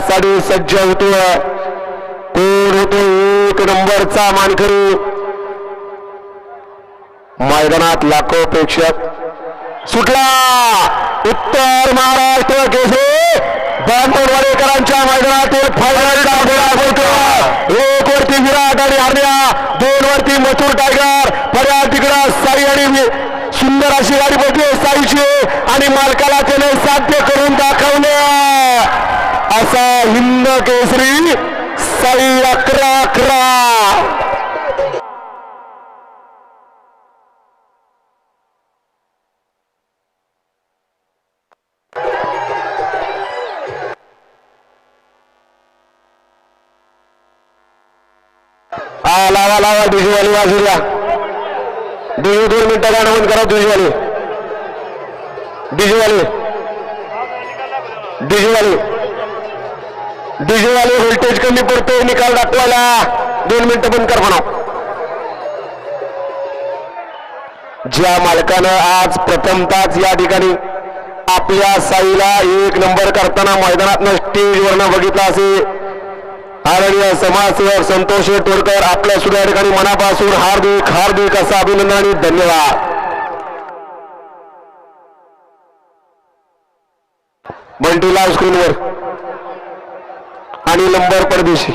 खेळासाठी सज्ज होतोय कोण होतो? एक नंबरचा मानकरी. मैदानात लाखो प्रेक्षक. सुटला. उत्तर महाराष्ट्र केसरी. बांधवडवाडेकरांच्या मैदानातील फायनलचा एक वरती विराट आणि हरण्या. दोन वरती मथुर टायगर पर्या तिकडं साई आणि सुंदर अशी गाडी बघली साईची. आणि मालकाला त्याने साध्य करून दाखवले. असा हिंद केसरी साई अकरा अकरा. हा लावा लावा डीजेवाली बाजूला डीजे दोन मिनिटं गाणं बंद करा डीजेवाली. डीजेवाली. डीजेवाली. डीजेवाली व्होल्टेज कमी पडतोय निकाल दाखवायला. दोन मिनिटं बंद कर म्हणा. ज्या मालकानं आज प्रथमताच या ठिकाणी आपल्या साईला एक नंबर करताना मैदानात स्टेजवरनं बघितला असे आदरणीय समाजसेवक संतोष तोडकर आपल्या सुद्धा या ठिकाणी मनापासून हार्दिक हार्दिक असं अभिनंदन आणि धन्यवाद. बंटी लाव स्क्रीनवर आणि नंबर परदेशी.